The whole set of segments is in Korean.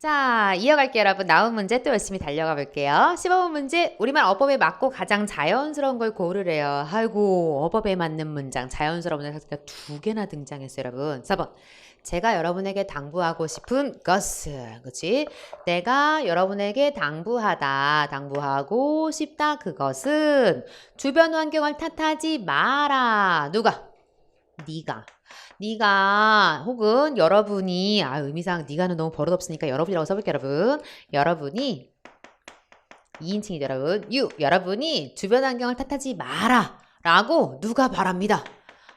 자, 이어갈게요, 여러분. 나온 문제 또 열심히 달려가 볼게요. 15번 문제. 우리말 어법에 맞고 가장 자연스러운 걸 고르래요. 아이고, 어법에 맞는 문장. 자연스러운 문장가 두 개나 등장했어요, 여러분. 4번. 제가 여러분에게 당부하고 싶은 것은, 그치? 내가 여러분에게 당부하다, 당부하고 싶다, 그것은 주변 환경을 탓하지 마라. 누가? 네가. 네가 혹은 여러분이 아 의미상 네가는 너무 버릇없으니까 여러분이라고 써볼게요 여러분. 여러분이 2인칭이죠 여러분 you 여러분이 주변 환경을 탓하지 마라 라고 누가 바랍니다.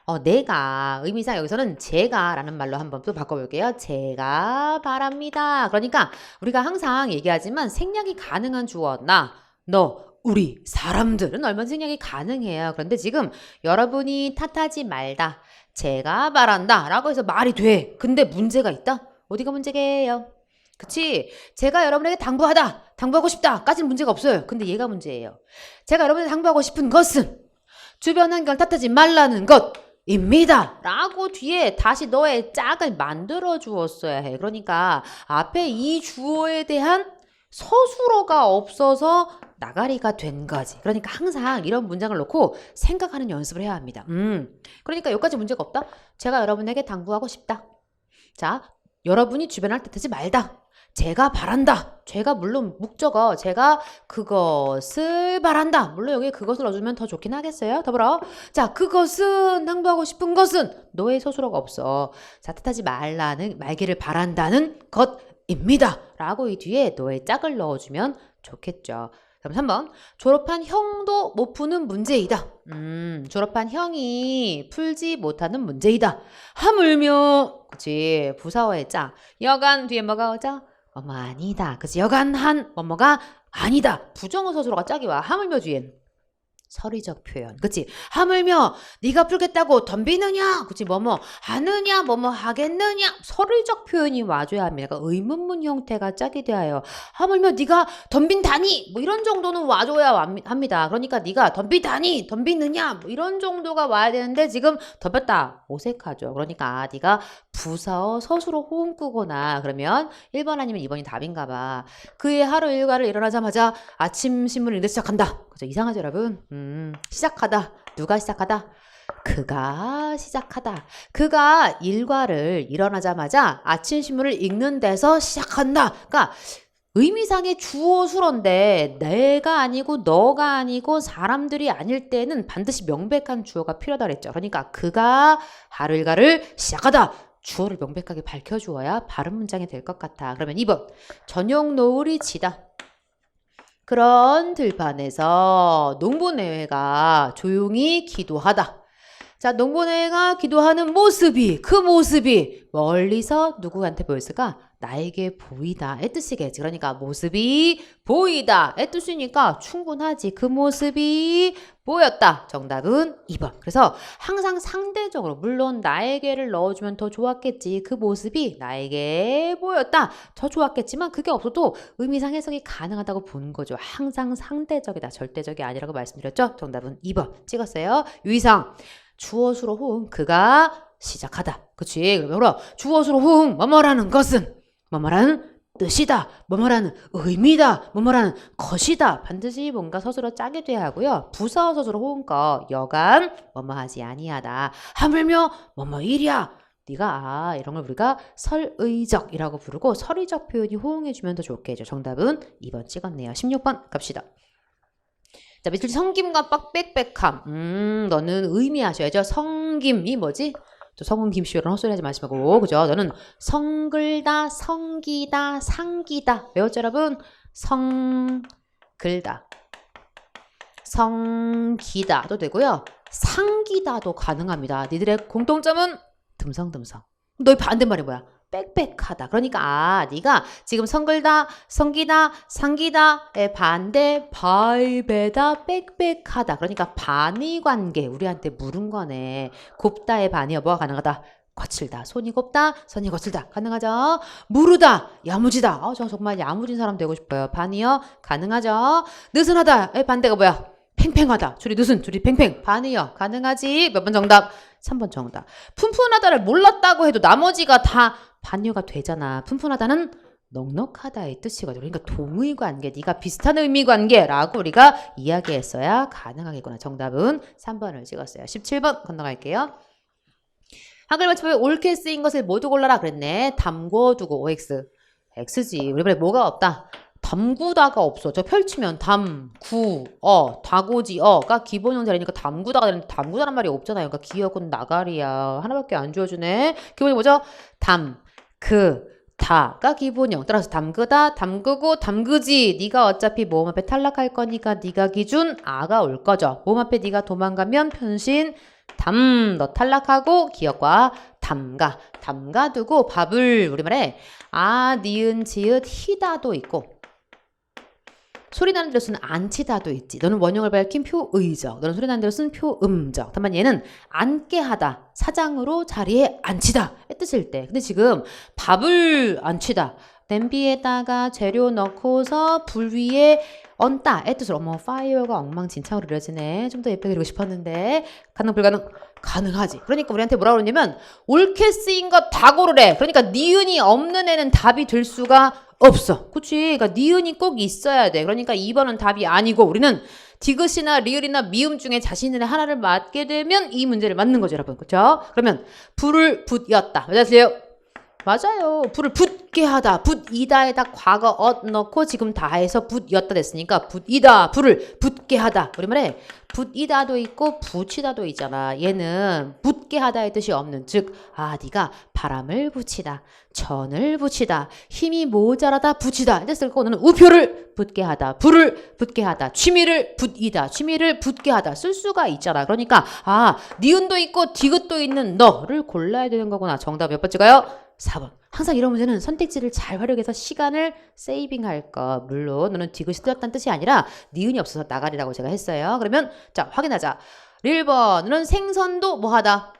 어, 내가 의미상 여기서는 제가 라는 말로 한번 또 바꿔볼게요. 제가 바랍니다. 그러니까 우리가 항상 얘기하지만 생략이 가능한 주어 나 너 우리 사람들은 얼마나 생략이 가능해요. 그런데 지금 여러분이 탓하지 말다 제가 말한다 라고 해서 말이 돼. 근데 문제가 있다? 어디가 문제게요? 그치? 제가 여러분에게 당부하다, 당부하고 싶다 까지는 문제가 없어요. 근데 얘가 문제예요. 제가 여러분에게 당부하고 싶은 것은 주변 환경을 탓하지 말라는 것 입니다. 라고 뒤에 다시 너의 짝을 만들어 주었어야 해. 그러니까 앞에 이 주어에 대한 서술어가 없어서 나가리가 된 거지. 그러니까 항상 이런 문장을 놓고 생각하는 연습을 해야 합니다. 음. 그러니까 여기까지 문제가 없다. 제가 여러분에게 당부하고 싶다. 자, 여러분이 주변을 뜻하지 말다. 제가 바란다. 제가 물론 목적어 제가 그것을 바란다. 물론 여기 그것을 넣어주면 더 좋긴 하겠어요. 더불어 자 그것은 당부하고 싶은 것은 너의 서술어가 없어. 자 뜻하지 말라는 말기를 바란다는 것입니다. 라고 이 뒤에 너의 짝을 넣어주면 좋겠죠. 그럼 3번. 졸업한 형도 못 푸는 문제이다. 음, 졸업한 형이 풀지 못하는 문제이다. 하물며, 그치, 부사어의 짜. 여간 뒤에 뭐가 오죠? 뭐뭐 아니다. 그치, 여간 한, 뭐뭐가 아니다. 부정어 서술어가 짝이 와. 하물며 뒤엔. 서리적 표현. 그치? 하물며 네가 풀겠다고 덤비느냐? 그치? 뭐뭐 하느냐? 뭐뭐 하겠느냐? 서리적 표현이 와줘야 합니다. 그러니까 의문문 형태가 짝이 되어요. 하물며 네가 덤빈다니? 뭐 이런 정도는 와줘야 합니다. 그러니까 네가 덤비다니? 덤비느냐? 뭐 이런 정도가 와야 되는데 지금 덤볐다. 어색하죠. 그러니까 네가 부사어 서술어 호응 끄거나 그러면 1번 아니면 2번이 답인가 봐. 그의 하루 일과를 일어나자마자 아침 신문을 읽기 시작한다. 그죠? 이상하죠, 여러분? 음, 시작하다. 누가 시작하다? 그가 시작하다. 그가 일과를 일어나자마자 아침 신문을 읽는 데서 시작한다. 그러니까 의미상의 주어 수런데 내가 아니고 너가 아니고 사람들이 아닐 때는 반드시 명백한 주어가 필요하다 그랬죠. 그러니까 그가 하루 일과를 시작하다. 주어를 명백하게 밝혀주어야 바른 문장이 될 것 같아. 그러면 2번. 저녁 노을이 지다. 그런 들판에서 농부내외가 조용히 기도하다. 자, 농부내외가 기도하는 모습이, 그 모습이 멀리서 누구한테 보였을까? 나에게 보이다의 뜻이겠지. 그러니까 모습이 보이다의 뜻이니까 충분하지. 그 모습이 보였다. 정답은 2번. 그래서 항상 상대적으로 물론 나에게를 넣어주면 더 좋았겠지. 그 모습이 나에게 보였다. 더 좋았겠지만 그게 없어도 의미상 해석이 가능하다고 보는 거죠. 항상 상대적이다. 절대적이 아니라고 말씀드렸죠. 정답은 2번 찍었어요. 유의상 주어수로 호응 그가 시작하다. 그치? 그러면 주어수로 호응 뭐뭐라는 것은 뭐뭐라는 뜻이다. 뭐뭐라는 의미다. 뭐뭐라는 것이다. 반드시 뭔가 서술어 짜게 돼야 하고요. 부사어 서술어 호응거 여간 뭐뭐하지 아니하다. 하물며 뭐뭐일이야. 네가 아 이런 걸 우리가 설의적이라고 부르고 설의적 표현이 호응해주면 더 좋겠죠. 정답은 2번 찍었네요. 16번 갑시다. 자, 밑줄 성김과 빡빽빽함. 음, 너는 의미하셔야죠. 성김이 뭐지? 또 성은 김씨 이런 헛소리 하지 마시고 그죠? 너는 성글다, 성기다, 상기다 외웠죠 여러분? 성글다, 성기다도 되고요. 상기다도 가능합니다. 니들의 공통점은 듬성듬성. 너의 반대말이 뭐야? 빽빽하다. 그러니까 아, 네가 지금 성글다, 성기다, 상기다의 반대 바이베다 빽빽하다. 그러니까 반의 관계 우리한테 물은 거네. 곱다의 반이여 뭐가 가능하다? 거칠다. 손이 곱다, 손이 거칠다. 가능하죠? 무르다, 야무지다. 어, 저 정말 야무진 사람 되고 싶어요. 반이요? 가능하죠? 느슨하다의 반대가 뭐야? 팽팽하다. 줄이 느슨, 줄이 팽팽. 반이요. 가능하지? 몇 번 정답? 3번 정답. 푼푼하다를 몰랐다고 해도 나머지가 다 반유가 되잖아. 푼푼하다는 넉넉하다의 뜻이거든요. 그러니까 동의 관계, 네가 비슷한 의미 관계라고 우리가 이야기했어야 가능하겠구나. 정답은 3번을 찍었어요. 17번 건너갈게요. 한글 맞춤법에 옳게 쓰인 것을 모두 골라라 그랬네. 담궈두고 OX. X지. 우리 말에 뭐가 없다. 담구다가 없어. 저 펼치면 담, 구, 어, 다고지, 어가 기본 형태라니까 담구다가 되는데 담구다란 말이 없잖아요. 그러니까 기억은 나가리야. 하나밖에 안 주어주네. 기본이 뭐죠? 담, 그, 다가 기본형. 따라서 담그다, 담그고, 담그지. 네가 어차피 모음 앞에 탈락할 거니까 네가 기준 아가 올 거죠. 모음 앞에 네가 도망가면 편신 담, 너 탈락하고 기억과 담가, 담가 두고 밥을 우리말에 아, 니은, 지읒, 히다도 있고 소리 나는 대로 쓰는 안치다도 있지. 너는 원형을 밝힌 표의적. 너는 소리 나는 대로 쓴 표음적. 다만 얘는 앉게 하다. 사장으로 자리에 앉히다. 의 뜻일 때. 근데 지금 밥을 앉히다. 냄비에다가 재료 넣고서 불 위에 얹다. 의 뜻으로. 어머, 파이어가 엉망진창으로 이루어지네. 좀 더 예쁘게 그리고 싶었는데. 가능, 불가능? 가능하지. 그러니까 우리한테 뭐라 그러냐면, 옳게 쓰인 것 다 고르래. 그러니까 니은이 없는 애는 답이 될 수가 없어. 그치? 그러니까 니은이 꼭 있어야 돼. 그러니까 2번은 답이 아니고 우리는 디귿이나 리을이나 미음 중에 자신의 하나를 맞게 되면 이 문제를 맞는 거죠, 여러분. 그쵸? 그러면 불을 붓였다. 맞으세요? 맞아요. 불을 붓게 하다. 붓이다에다 과거 엇 넣고 지금 다해서 붓였다 됐으니까 붓이다. 불을 붓게 하다. 우리말에 붓이다도 있고 붙이다도 있잖아. 얘는 붓게 하다의 뜻이 없는 즉, 아, 네가 바람을 붙이다. 천을 붙이다. 힘이 모자라다. 붙이다. 이제 쓸 거는 우표를 붙게 하다. 불을 붙게 하다. 취미를 붙이다. 취미를 붙게 하다. 쓸 수가 있잖아. 그러니까 아, 니은도 있고 디귿도 있는 너를 골라야 되는 거구나. 정답 몇 번째가요? 4번. 항상 이런 문제는 선택지를 잘 활용해서 시간을 세이빙할 거. 물론 너는 디귿이 틀렸다는 뜻이 아니라 니은이 없어서 나가리라고 제가 했어요. 그러면 자 확인하자. 1번은 생선도 뭐하다.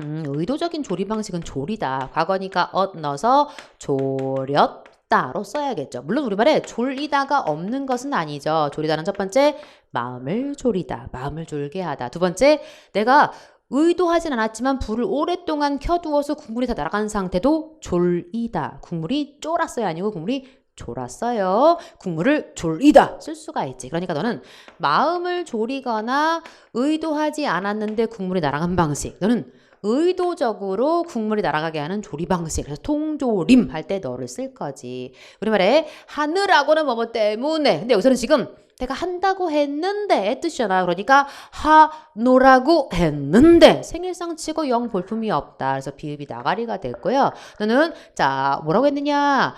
음, 의도적인 조리 방식은 조리다. 과거니까 엇 넣어서 조렸 다로 써야겠죠. 물론 우리말에 졸리다가 없는 것은 아니죠. 조리다는 첫 번째 마음을 졸이다. 마음을 졸게 하다. 두 번째 내가 의도하진 않았지만 불을 오랫동안 켜두어서 국물이 다 날아간 상태도 졸이다. 국물이 쫄았어요. 아니고 국물이 졸았어요. 국물을 졸이다. 쓸 수가 있지. 그러니까 너는 마음을 졸이거나 의도하지 않았는데 국물이 날아간 방식. 너는 의도적으로 국물이 날아가게 하는 조리 방식. 그래서 통조림 할 때 너를 쓸 거지. 우리말에 하느라고는 뭐뭐 때문에. 근데 여기서는 지금 내가 한다고 했는데 뜻이잖아. 그러니까 하노라고 했는데 생일상 치고 영 볼품이 없다. 그래서 비읍이 나가리가 됐고요. 너는 자 뭐라고 했느냐?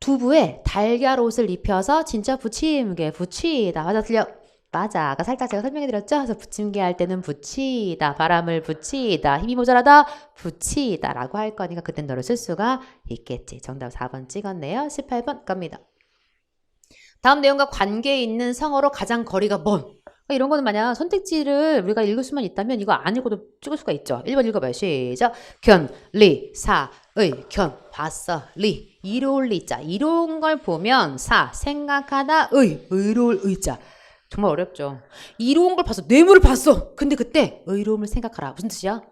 두부에 달걀 옷을 입혀서 진짜 부침개 부치다. 맞아 틀려. 맞아. 아까 살짝 제가 설명해 드렸죠? 그래서 부침개 할 때는 붙이다. 바람을 붙이다. 힘이 모자라다. 붙이다. 라고 할 거니까 그땐 너를 쓸 수가 있겠지. 정답 4번 찍었네요. 18번 갑니다. 다음 내용과 관계 있는 성어로 가장 거리가 먼. 그러니까 이런 거는 만약 선택지를 우리가 읽을 수만 있다면 이거 안 읽어도 찍을 수가 있죠. 1번 읽어봐요. 시작. 견, 리, 사, 의, 견, 봤어, 리. 이로울 리자. 이로운 걸 보면 사, 생각하다, 의, 의로울 의자. 정말 어렵죠. 이로운 걸 봤어. 뇌물을 봤어. 근데 그때 의로움을 생각하라. 무슨 뜻이야?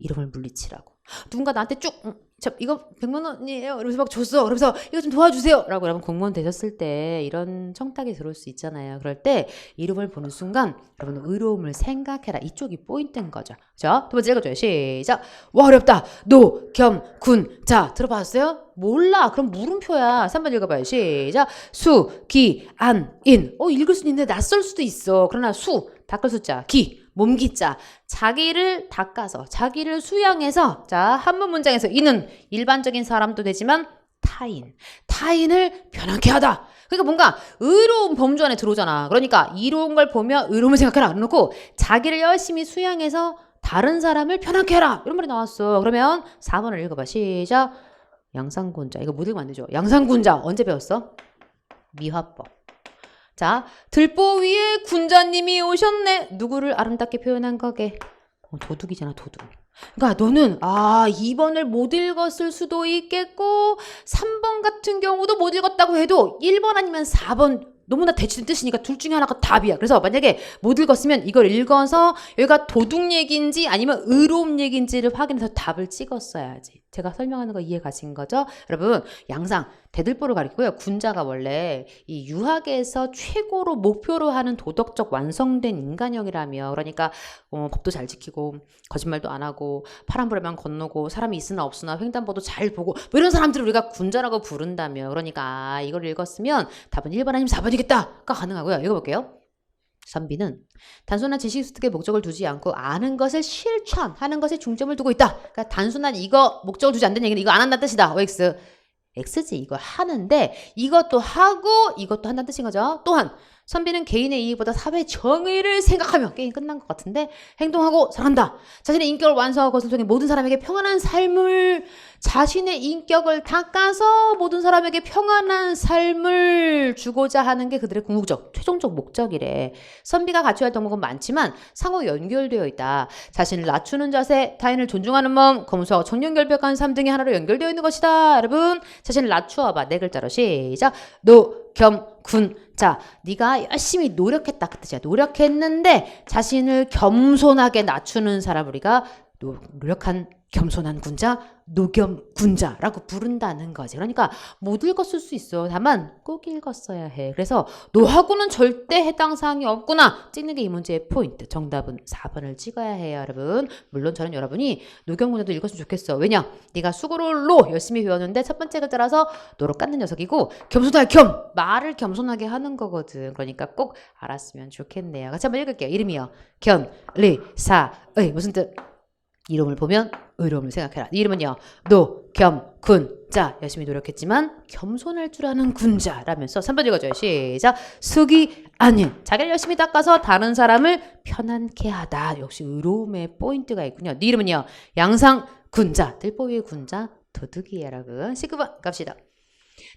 이름을 물리치라고. 누군가 나한테 쭉, 음, 저 이거 100만 원이에요. 이러면서 막 줬어. 그러면서 이거 좀 도와주세요. 라고 여러분 공무원 되셨을 때 이런 청탁이 들어올 수 있잖아요. 그럴 때 이름을 보는 순간 여러분 의로움을 생각해라. 이쪽이 포인트인 거죠. 자, 두 번째 읽어줘요. 시작. 와, 어렵다. 노, 겸, 군. 자, 들어봤어요? 몰라. 그럼 물음표야. 3번 읽어봐요. 시작. 수, 기, 안, 인. 어, 읽을 수 있는데 낯설 수도 있어. 그러나 수, 닦을 숫자, 기, 몸기자. 자기를 닦아서, 자기를 수양해서, 자, 한문 문장에서 이는 일반적인 사람도 되지만 타인. 타인을 변하게 하다. 그러니까 뭔가 의로운 범주 안에 들어오잖아. 그러니까 이로운 걸 보며 의로움을 생각해라. 그러놓고 자기를 열심히 수양해서 다른 사람을 편하게 해라. 이런 말이 나왔어. 그러면 4번을 읽어봐. 시작. 양상군자. 이거 못 읽으면 안 되죠. 양상군자. 언제 배웠어? 미화법. 자, 들보 위에 군자님이 오셨네. 누구를 아름답게 표현한 거게? 어, 도둑이잖아, 도둑. 그러니까 너는 아 2번을 못 읽었을 수도 있겠고 3번 같은 경우도 못 읽었다고 해도 1번 아니면 4번 너무나 대치된 뜻이니까 둘 중에 하나가 답이야. 그래서 만약에 못 읽었으면 이걸 읽어서 여기가 도둑 얘기인지 아니면 의로움 얘기인지를 확인해서 답을 찍었어야지. 제가 설명하는 거 이해 가신 거죠? 여러분, 양상, 대들보를 가리고요. 군자가 원래 이 유학에서 최고로 목표로 하는 도덕적 완성된 인간형이라며. 그러니까, 어, 법도 잘 지키고, 거짓말도 안 하고, 파란불에만 건너고, 사람이 있으나 없으나 횡단보도 잘 보고, 뭐 이런 사람들을 우리가 군자라고 부른다며. 그러니까, 아, 이걸 읽었으면 답은 1번 아니면 4번이겠다가 가능하고요. 읽어볼게요. 선비는 단순한 지식 습득의 목적을 두지 않고 아는 것을 실천하는 것에 중점을 두고 있다. 그러니까 단순한 이거 목적을 두지 않는 얘기는 이거 안 한다는 뜻이다. OX. X지 이걸 하는데 이것도 하고 이것도 한다는 뜻인 거죠. 또한 선비는 개인의 이익보다 사회 정의를 생각하며 게임 끝난 것 같은데 행동하고 살아간다. 자신의 인격을 완성하고 것을 통해 모든 사람에게 평안한 삶을 자신의 인격을 닦아서 모든 사람에게 평안한 삶을 주고자 하는 게 그들의 궁극적, 최종적 목적이래. 선비가 갖춰야 할 덕목은 많지만 상호 연결되어 있다. 자신을 낮추는 자세, 타인을 존중하는 마음, 검소하고 청렴결백한 삶 등이 하나로 연결되어 있는 것이다. 여러분, 자신을 낮추어봐. 네 글자로 시작. 노, 겸, 군. 자, 네가 열심히 노력했다. 그 뜻이야. 노력했는데 자신을 겸손하게 낮추는 사람 우리가 노, 노력한 겸손한 군자, 노겸 군자라고 부른다는 거지. 그러니까 못 읽었을 수 있어. 다만 꼭 읽었어야 해. 그래서 노하고는 절대 해당 사항이 없구나. 찍는 게 이 문제의 포인트. 정답은 4번을 찍어야 해요, 여러분. 물론 저는 여러분이 노겸 군자도 읽었으면 좋겠어. 왜냐? 네가 수고를 로 열심히 배웠는데 첫 번째 글자라서 노로 깎는 녀석이고 겸손할 겸 말을 겸손하게 하는 거거든. 그러니까 꼭 알았으면 좋겠네요. 같이 한번 읽을게요. 이름이요. 견, 리, 사, 의 무슨 뜻? 이름을 보면 의로움을 생각해라. 이 이름은요. 노, 겸, 군. 자, 열심히 노력했지만 겸손할 줄 아는 군자라면서 3번 읽어줘요. 시작. 숙이 아닌. 자기를 열심히 닦아서 다른 사람을 편안케 하다. 역시 의로움의 포인트가 있군요. 네 이름은요. 양상 군자. 들보위의 군자. 도둑이야라고. 19번 갑시다.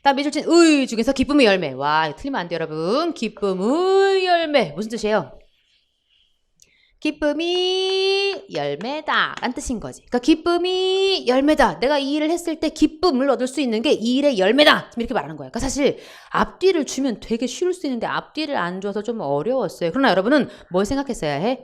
다음 미줄친 의 중에서 기쁨의 열매. 와, 틀리면 안 돼요, 여러분. 기쁨의 열매. 무슨 뜻이에요? 기쁨이 열매다 라는 뜻인 거지. 그러니까 기쁨이 열매다. 내가 이 일을 했을 때 기쁨을 얻을 수 있는 게 이 일의 열매다. 이렇게 말하는 거예요. 그러니까 사실 앞뒤를 주면 되게 쉬울 수 있는데 앞뒤를 안 줘서 좀 어려웠어요. 그러나 여러분은 뭘 생각했어야 해?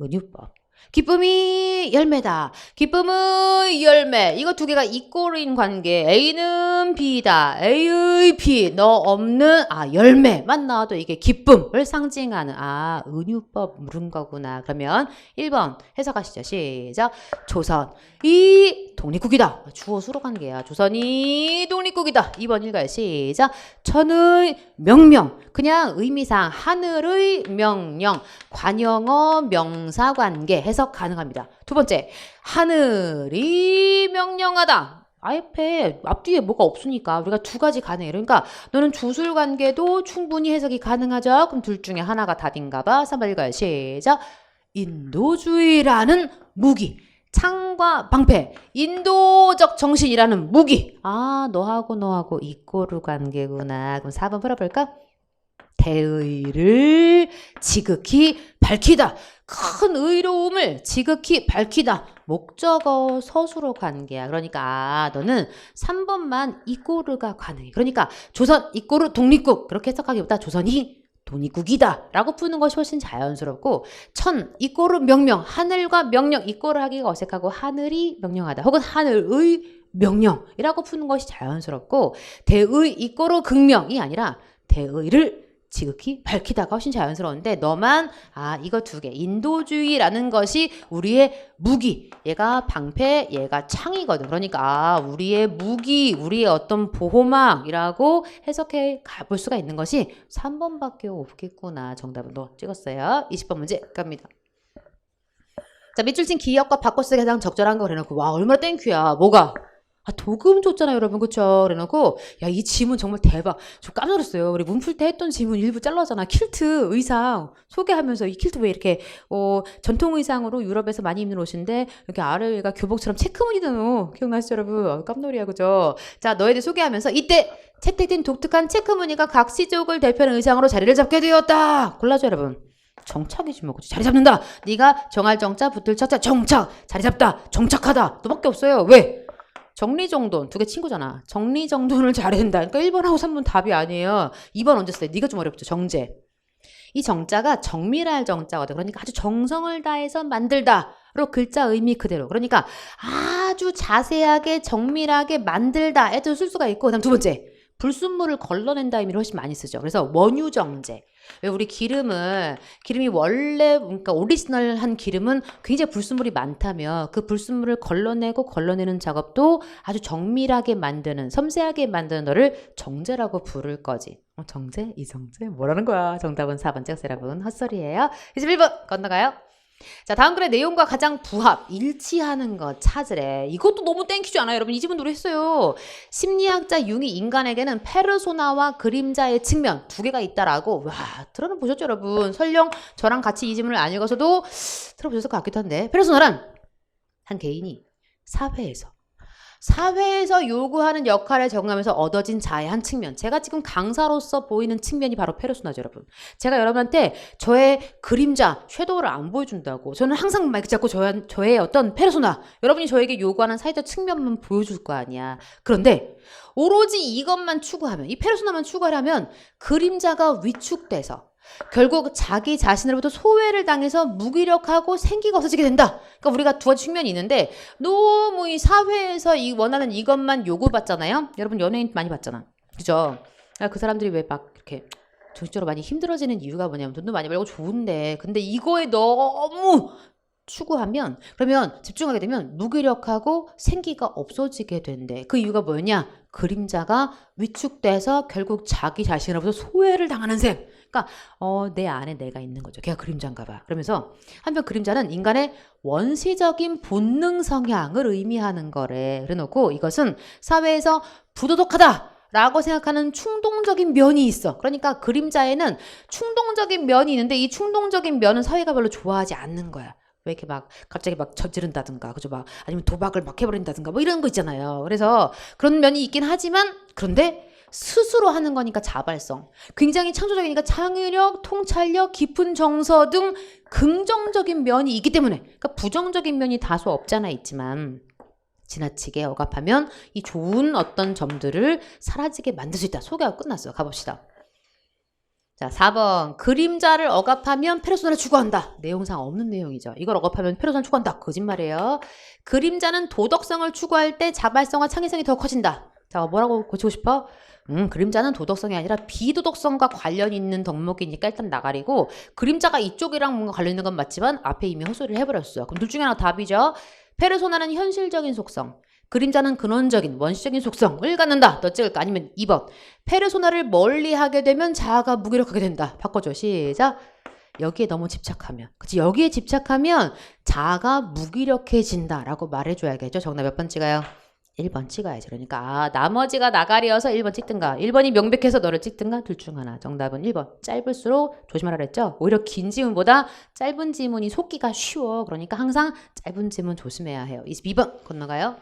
은유법. 기쁨이 열매다. 기쁨의 열매. 이거 두 개가 이꼬르인 관계. A는 B다. A의 B. 너 없는 아 열매만 나와도 이게 기쁨을 상징하는 아 은유법 물은 거구나. 그러면 1번 해석하시죠. 시작. 조선 이 독립국이다. 주어 수로 관계야. 조선이 독립국이다. 2번 읽어요. 시작. 천의 명명. 그냥 의미상 하늘의 명령. 관영어 명사 관계 해석 가능합니다. 두 번째, 하늘이 명령하다. 앞에 앞뒤에 뭐가 없으니까 우리가 두 가지 가능해. 그러니까 너는 주술 관계도 충분히 해석이 가능하죠. 그럼 둘 중에 하나가 답인가 봐. 3번 읽어요. 시작. 인도주의라는 무기. 창과 방패, 인도적 정신이라는 무기. 아, 너하고 너하고 이꼬르 관계구나. 그럼 4번 풀어볼까? 대의를 지극히 밝히다. 큰 의로움을 지극히 밝히다. 목적어 서술어 관계야. 그러니까 아, 너는 3번만 이꼬르가 가능해. 그러니까 조선 이꼬르 독립국 그렇게 해석하기보다 조선이 독립국이다 라고 푸는 것이 훨씬 자연스럽고 천 이꼬르 명령 하늘과 명령 이꼬르 하기가 어색하고 하늘이 명령하다 혹은 하늘의 명령이라고 푸는 것이 자연스럽고 대의 이꼬르 극명이 아니라 대의를 지극히 밝히다가 훨씬 자연스러운데 너만 아 이거 두 개. 인도주의라는 것이 우리의 무기. 얘가 방패 얘가 창이거든. 그러니까 아 우리의 무기 우리의 어떤 보호막이라고 해석해 가볼 수가 있는 것이 3번밖에 없겠구나. 정답은 너 찍었어요? 20번 문제 갑니다. 자 밑줄 친 기억과 바꿔쓰기 가장 적절한 거 그래놓고 와 얼마나 땡큐야. 뭐가 아, 도금 줬잖아요, 여러분. 그쵸? 그래놓고, 야, 이 지문 정말 대박. 저 깜짝 놀랐어요. 우리 문풀 때 했던 지문 일부 잘랐잖아. 킬트 의상 소개하면서 이 킬트 왜 이렇게, 어, 전통 의상으로 유럽에서 많이 입는 옷인데, 이렇게 아래가 교복처럼 체크무늬잖아. 기억나시죠, 여러분? 어, 깜놀이야, 그죠? 자, 너희들 소개하면서, 이때 채택된 독특한 체크무늬가 각 시족을 대표하는 의상으로 자리를 잡게 되었다. 골라줘, 여러분. 정착이지 뭐 그치? 자리 잡는다 네가 정할 정자 붙을 척자 정착 자리 잡다 정착하다 너밖에 없어요 왜 정리정돈 두 개 친구잖아. 정리정돈을 잘해야 된다. 그러니까 1번하고 3번 답이 아니에요. 2번 언제 써요? 네가 좀 어렵죠. 정제. 이 정자가 정밀할 정자거든. 그러니까 아주 정성을 다해서 만들다 로 글자 의미 그대로. 그러니까 아주 자세하게 정밀하게 만들다 애도 쓸 수가 있고 그다음 두 번째 불순물을 걸러낸다 의미를 훨씬 많이 쓰죠. 그래서 원유정제. 왜 우리 기름을 기름이 원래 그러니까 오리지널한 기름은 굉장히 불순물이 많다면 그 불순물을 걸러내고 걸러내는 작업도 아주 정밀하게 만드는 섬세하게 만드는 너를 정제라고 부를 거지. 어, 정제? 이정제? 뭐라는 거야? 정답은 4번째 여러분 헛소리예요. 21번 건너가요. 자, 다음 글의 내용과 가장 부합, 일치하는 것 찾으래. 이것도 너무 땡큐지 않아요? 여러분, 이 지문으로 했어요. 심리학자 융이 인간에게는 페르소나와 그림자의 측면 두 개가 있다라고. 와, 들어는 보셨죠, 여러분? 설령 저랑 같이 이 지문을 안 읽어서도 들어보셨을 것 같기도 한데. 페르소나란 한 개인이 사회에서 사회에서 요구하는 역할을 적응하면서 얻어진 자의 한 측면. 제가 지금 강사로서 보이는 측면이 바로 페르소나죠, 여러분. 제가 여러분한테 저의 그림자, 섀도우를 안 보여준다고. 저는 항상 마이크 잡고 저의, 저의 어떤 페르소나, 여러분이 저에게 요구하는 사회적 측면만 보여줄 거 아니야. 그런데 오로지 이것만 추구하면, 이 페르소나만 추구하려면 그림자가 위축돼서 결국 자기 자신으로부터 소외를 당해서 무기력하고 생기가 없어지게 된다. 그러니까 우리가 두 가지 측면이 있는데 너무 이 사회에서 이 원하는 이것만 요구받잖아요. 여러분 연예인 많이 봤잖아. 그죠? 아, 그 사람들이 왜 막 이렇게 정신적으로 많이 힘들어지는 이유가 뭐냐면 돈도 많이 벌고 좋은데 근데 이거에 너무 추구하면 그러면 집중하게 되면 무기력하고 생기가 없어지게 된대. 그 이유가 뭐였냐? 그림자가 위축돼서 결국 자기 자신으로부터 소외를 당하는 셈. 그러니까 어, 내 안에 내가 있는 거죠. 걔가 그림자인가 봐. 그러면서 한편 그림자는 인간의 원시적인 본능 성향을 의미하는 거래. 그래놓고 이것은 사회에서 부도덕하다. 라고 생각하는 충동적인 면이 있어. 그러니까 그림자에는 충동적인 면이 있는데 이 충동적인 면은 사회가 별로 좋아하지 않는 거야. 왜 이렇게 막 갑자기 막 저지른다든가 그죠 막 아니면 도박을 막 해버린다든가 뭐 이런 거 있잖아요. 그래서 그런 면이 있긴 하지만 그런데 스스로 하는 거니까 자발성. 굉장히 창조적이니까 창의력, 통찰력, 깊은 정서 등 긍정적인 면이 있기 때문에 그러니까 부정적인 면이 다소 없잖아 있지만 지나치게 억압하면 이 좋은 어떤 점들을 사라지게 만들 수 있다. 소개가 끝났어요. 가봅시다. 자, 4번. 그림자를 억압하면 페르소나를 추구한다. 내용상 없는 내용이죠. 이걸 억압하면 페르소나를 추구한다. 거짓말이에요. 그림자는 도덕성을 추구할 때 자발성과 창의성이 더 커진다. 자, 뭐라고 고치고 싶어? 음, 그림자는 도덕성이 아니라 비도덕성과 관련 있는 덕목이니까 일단 나가리고 그림자가 이쪽이랑 뭔가 관련 있는 건 맞지만 앞에 이미 헛소리를 해버렸어요. 그럼 둘 중에 하나 답이죠. 페르소나는 현실적인 속성, 그림자는 근원적인 원시적인 속성을 갖는다. 너 찍을까? 아니면 2번. 페르소나를 멀리 하게 되면 자아가 무기력하게 된다. 바꿔줘. 시작. 여기에 너무 집착하면. 그치? 여기에 집착하면 자아가 무기력해진다라고 말해줘야겠죠. 정답 몇번 찍어요? 1번 찍어야지. 그러니까 아, 나머지가 나가리여서 1번 찍든가 1번이 명백해서 너를 찍든가 둘 중 하나. 정답은 1번. 짧을수록 조심하라 그랬죠. 오히려 긴 지문보다 짧은 지문이 속기가 쉬워. 그러니까 항상 짧은 지문 조심해야 해요. 22번 건너가요.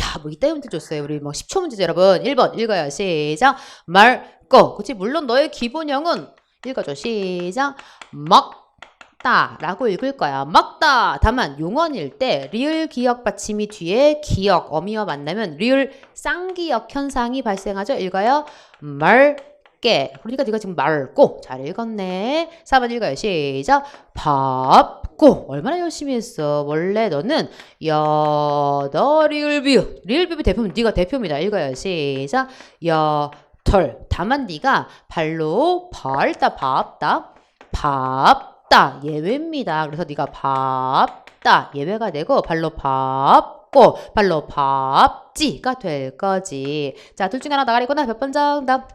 야, 뭐 이따위 문제 줬어요. 우리 뭐 10초 문제죠, 여러분. 1번 읽어요. 시작. 말고. 그치? 물론 너의 기본형은 읽어줘. 시작. 먹다 라고 읽을 거야. 먹다. 다만 용언일 때 리을 기억 받침이 뒤에 기억, 어미와 만나면 리을 쌍기역 현상이 발생하죠. 읽어요. 말게. 그러니까 네가 지금 말고 잘 읽었네. 4번 읽어요. 시작. 밥고. 얼마나 열심히 했어. 원래 너는 여더 리을뷰. 리을뷰 대표면 네가 대표입니다. 읽어요. 시작. 여털. 다만 네가 발로 벌다 밥다. 밥 다. 예외입니다. 그래서 네가 밥다. 예외가 되고 발로 밥고 발로 밥지가 될 거지. 자, 둘 중에 하나 나가리 거나 몇 번 정답.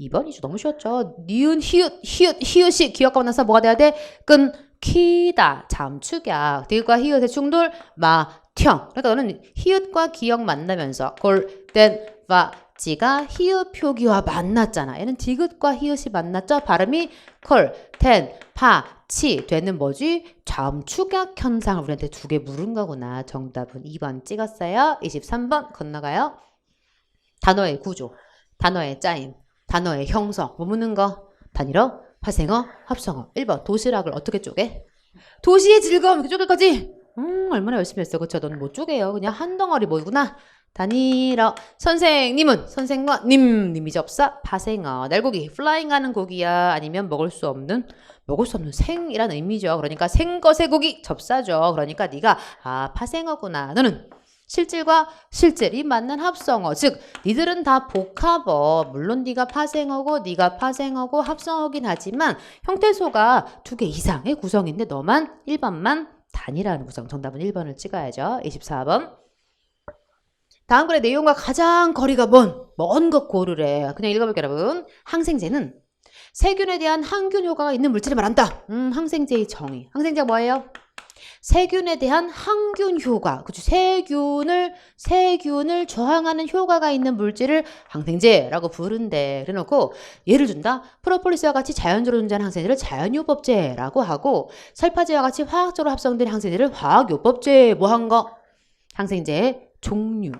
2번이죠. 너무 쉬웠죠. 니은, 히읗, 히읗, 히읗이 기억하고 나서 뭐가 돼야 돼? 끊기다. 잠축약. 디귿과 히읗의 충돌, 마평. 그러니까 너는 히읗과 기억 만나면서 골den 바 지가 히읗 표기와 만났잖아. 얘는 디귿과 히읗이 만났죠. 발음이 콜, 텐, 파, 치 되는 뭐지? 잠축약 현상을 우리한테 두 개 물은 거구나. 정답은 2번 찍었어요. 23번 건너가요. 단어의 구조, 단어의 짜임, 단어의 형성, 뭐 묻는 거? 단일어, 파생어, 합성어. 1번 도시락을 어떻게 쪼개? 도시의 즐거움 이렇게 쪼갤 거지? 음 얼마나 열심히 했어 그쵸? 너는 못 쪼개요 그냥 한 덩어리 뭐구나 다니러. 선생님은 선생과 님 님이 접사 파생어. 날고기 플라잉 하는 고기야. 아니면 먹을 수 없는 먹을 수 없는 생이라는 의미죠. 그러니까 생것의 고기 접사죠. 그러니까 네가 아 파생어구나. 너는 실질과 실질이 맞는 합성어. 즉 니들은 다 복합어. 물론 네가 파생어고 네가 파생어고 합성어긴 하지만 형태소가 두 개 이상의 구성인데 너만 1번만 단이라는 구성. 정답은 1번을 찍어야죠. 24번 다음 글의 내용과 가장 거리가 먼, 먼 것 고르래. 그냥 읽어볼게요, 여러분. 항생제는 세균에 대한 항균 효과가 있는 물질을 말한다. 음, 항생제의 정의. 항생제가 뭐예요? 세균에 대한 항균 효과. 그쵸. 세균을, 세균을 저항하는 효과가 있는 물질을 항생제라고 부른대. 그래 놓고 예를 준다. 프로폴리스와 같이 자연적으로 존재하는 항생제를 자연요법제라고 하고 설파제와 같이 화학적으로 합성된 항생제를 화학요법제 뭐 한 거? 항생제의 종류.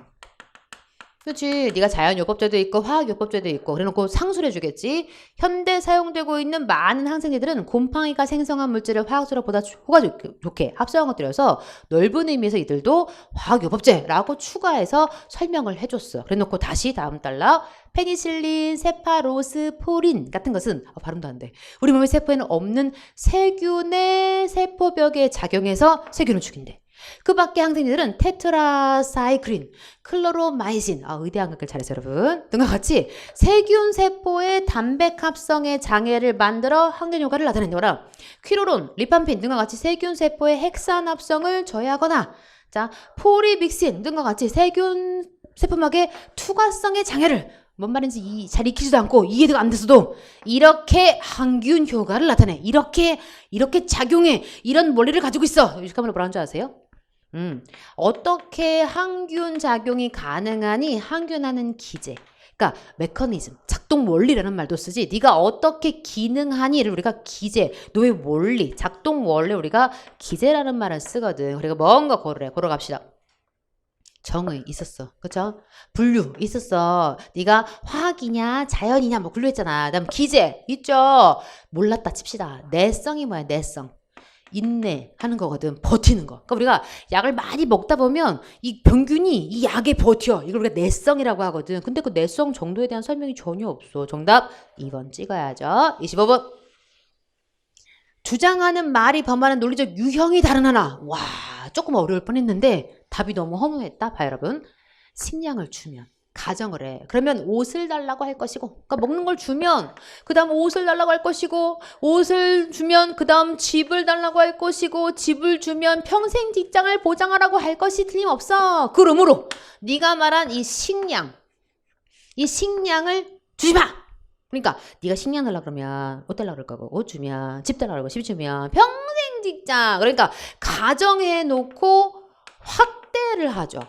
그렇지. 네가 자연요법제도 있고 화학요법제도 있고 그래놓고 상술해 주겠지. 현대 사용되고 있는 많은 항생제들은 곰팡이가 생성한 물질을 화학적으로 보다 효과 좋게, 합성한 것들이어서 넓은 의미에서 이들도 화학요법제라고 추가해서 설명을 해줬어. 그래놓고 다시 다음 달러 페니실린, 세파로스포린 같은 것은 아, 발음도 안 돼. 우리 몸의 세포에는 없는 세균의 세포벽에 작용해서 세균을 죽인대. 그 밖에 항생제들은 테트라사이클린, 클로로마이신, 아, 의대한 것들 잘했어요, 여러분. 등과 같이 세균 세포의 단백 합성의 장애를 만들어 항균 효과를 나타낸다거나 퀴로론, 리팜핀 등과 같이 세균 세포의 핵산 합성을 저해하거나 자, 포리믹신 등과 같이 세균 세포막의 투과성의 장애를 뭔 말인지 이, 잘 익히지도 않고 이해가 안 됐어도 이렇게 항균 효과를 나타내. 이렇게 이렇게 작용해. 이런 원리를 가지고 있어. 유식하면 뭐라는 줄 아세요? 음, 어떻게 항균 작용이 가능하니 항균하는 기제. 그러니까 메커니즘, 작동 원리라는 말도 쓰지. 네가 어떻게 기능하니를 우리가 기제, 너의 원리, 작동 원리 우리가 기제라는 말을 쓰거든. 그리고 뭔가 고르래. 고러 갑시다. 정의 있었어. 그쵸? 분류 있었어. 네가 화학이냐 자연이냐 뭐 분류했잖아. 그다음 기제 있죠. 몰랐다 칩시다. 내성이 뭐야? 내성. 인내하는 거거든. 버티는 거. 그러니까 우리가 약을 많이 먹다 보면 이 병균이 이 약에 버텨. 이걸 우리가 내성이라고 하거든. 근데 그 내성 정도에 대한 설명이 전혀 없어. 정답 2번 찍어야죠. 25번. 주장하는 말이 범하는 논리적 유형이 다른 하나. 와, 조금 어려울 뻔했는데 답이 너무 허무했다. 봐 여러분. 식량을 주면 가정을 해. 그러면 옷을 달라고 할 것이고, 그러니까 먹는 걸 주면 그 다음 옷을 달라고 할 것이고, 옷을 주면 그 다음 집을 달라고 할 것이고, 집을 주면 평생 직장을 보장하라고 할 것이 틀림없어. 그러므로 네가 말한 이 식량, 이 식량을 주지 마. 그러니까 네가 식량 달라 그러면 옷 달라 그럴 거고, 옷 주면 집 달라 그러고, 집 주면 평생 직장. 그러니까 가정해 놓고 확대를 하죠.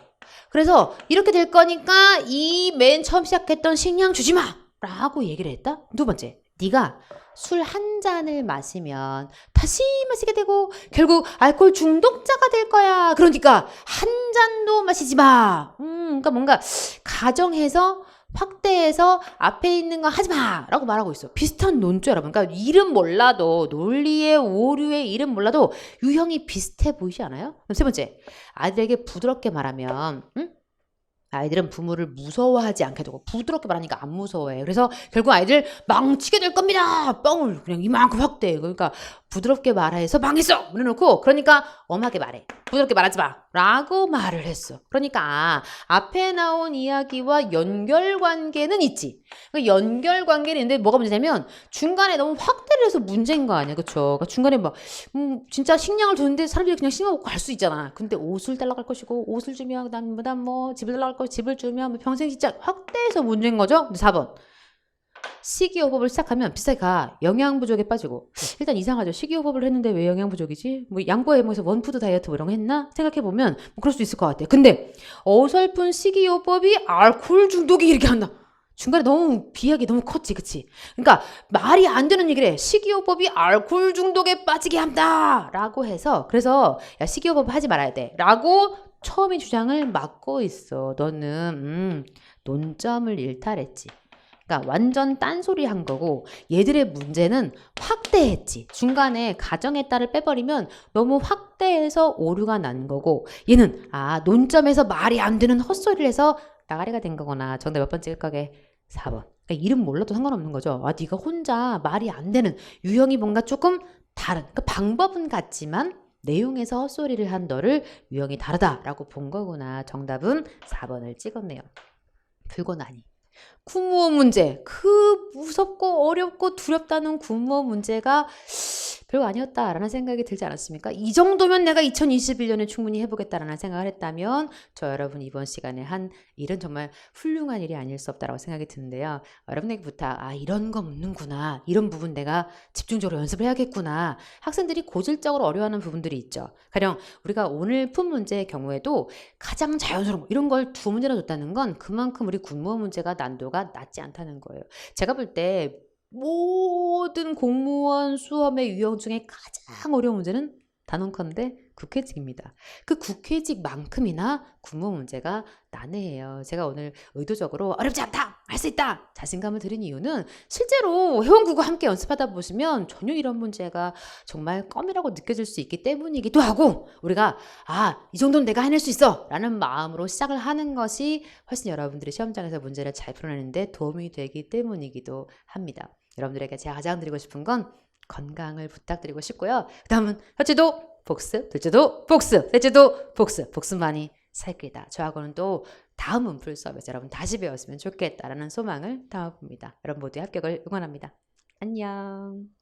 그래서 이렇게 될 거니까 이 맨 처음 시작했던 식량 주지 마! 라고 얘기를 했다. 두 번째, 네가 술 한 잔을 마시면 다시 마시게 되고 결국 알코올 중독자가 될 거야. 그러니까 한 잔도 마시지 마. 음, 그러니까 뭔가 가정해서 확대해서 앞에 있는 거 하지 마! 라고 말하고 있어. 비슷한 논조 여러분. 그러니까 이름 몰라도, 논리의 오류의 이름 몰라도 유형이 비슷해 보이지 않아요? 그럼 세 번째, 아이들에게 부드럽게 말하면, 응? 아이들은 부모를 무서워하지 않게 되고 부드럽게 말하니까 안 무서워해. 그래서 결국 아이들 망치게 될 겁니다. 뻥을 그냥 이만큼 확대. 그러니까 부드럽게 말해서 망했어. 그래놓고 그러니까 엄하게 말해. 부드럽게 말하지 마. 라고 말을 했어. 그러니까 아, 앞에 나온 이야기와 연결관계는 있지. 그 연결관계는 있는데 뭐가 문제냐면 중간에 너무 확대를 해서 문제인 거 아니야. 그쵸? 그러니까 중간에 막 음, 진짜 식량을 주는데 사람들이 그냥 식량 먹고 갈 수 있잖아. 근데 옷을 달라고 할 것이고 옷을 주면 그다음 뭐 집을 달라고 할 거, 집을 주면 뭐 평생 진짜 확대해서 문제인 거죠. 근데 4번. 식이요법을 시작하면 비싸게 가 영양 부족에 빠지고 일단 이상하죠. 식이요법을 했는데 왜 영양 부족이지? 뭐 양보에 뭐해서 원푸드 다이어트 뭐 이런 거 했나? 생각해 보면 뭐 그럴 수 있을 것 같아 근데 어설픈 식이요법이 알코올 중독이 이렇게 한다. 중간에 너무 비약이 너무 컸지 그치? 그러니까 말이 안 되는 얘기를 해. 식이요법이 알코올 중독에 빠지게 한다! 라고 해서 그래서 야 식이요법 하지 말아야 돼. 라고 처음에 주장을 막고 있어. 너는 음, 논점을 일탈했지 그러니까 완전 딴소리 한 거고 얘들의 문제는 확대했지. 중간에 가정의 딸을 빼버리면 너무 확대해서 오류가 난 거고 얘는 아 논점에서 말이 안 되는 헛소리를 해서 나가리가 된 거거나 정답 몇 번째 거게 4번. 그러니까 이름 몰라도 상관없는 거죠. 아 네가 혼자 말이 안 되는 유형이 뭔가 조금 다른 그러니까 방법은 같지만 내용에서 헛소리를 한 너를 유형이 다르다라고 본 거구나. 정답은 4번을 찍었네요. 불고나니. 구무어 문제. 그 무섭고 어렵고 두렵다는 구무어 문제가 별거 아니었다라는 생각이 들지 않았습니까? 이 정도면 내가 2021년에 충분히 해보겠다라는 생각을 했다면 저 여러분 이번 시간에 한 일은 정말 훌륭한 일이 아닐 수 없다라고 생각이 드는데요. 여러분에게 부탁, 아 이런 거 묻는구나. 이런 부분 내가 집중적으로 연습을 해야겠구나. 학생들이 고질적으로 어려워하는 부분들이 있죠. 가령 우리가 오늘 푼 문제의 경우에도 가장 자연스러운 거, 이런 걸 두 문제나 줬다는 건 그만큼 우리 군무원 문제가 난도가 낮지 않다는 거예요. 제가 볼 때 모든 공무원 수험의 유형 중에 가장 어려운 문제는 단원컨대 국회직입니다. 그 국회직만큼이나 군무원 문제가 난해해요. 제가 오늘 의도적으로 어렵지 않다! 할 수 있다! 자신감을 드린 이유는 실제로 회원국어 함께 연습하다 보시면 전혀 이런 문제가 정말 껌이라고 느껴질 수 있기 때문이기도 하고 우리가 아, 이 정도는 내가 해낼 수 있어! 라는 마음으로 시작을 하는 것이 훨씬 여러분들이 시험장에서 문제를 잘 풀어내는데 도움이 되기 때문이기도 합니다. 여러분들에게 제가 가장 드리고 싶은 건 건강을 부탁드리고 싶고요. 그 다음은 첫째도 복습, 둘째도 복습, 셋째도 복습, 복습만이 살 길이다. 저하고는 또 다음 문풀 수업에서 여러분 다시 배웠으면 좋겠다라는 소망을 담아봅니다. 여러분 모두의 합격을 응원합니다. 안녕.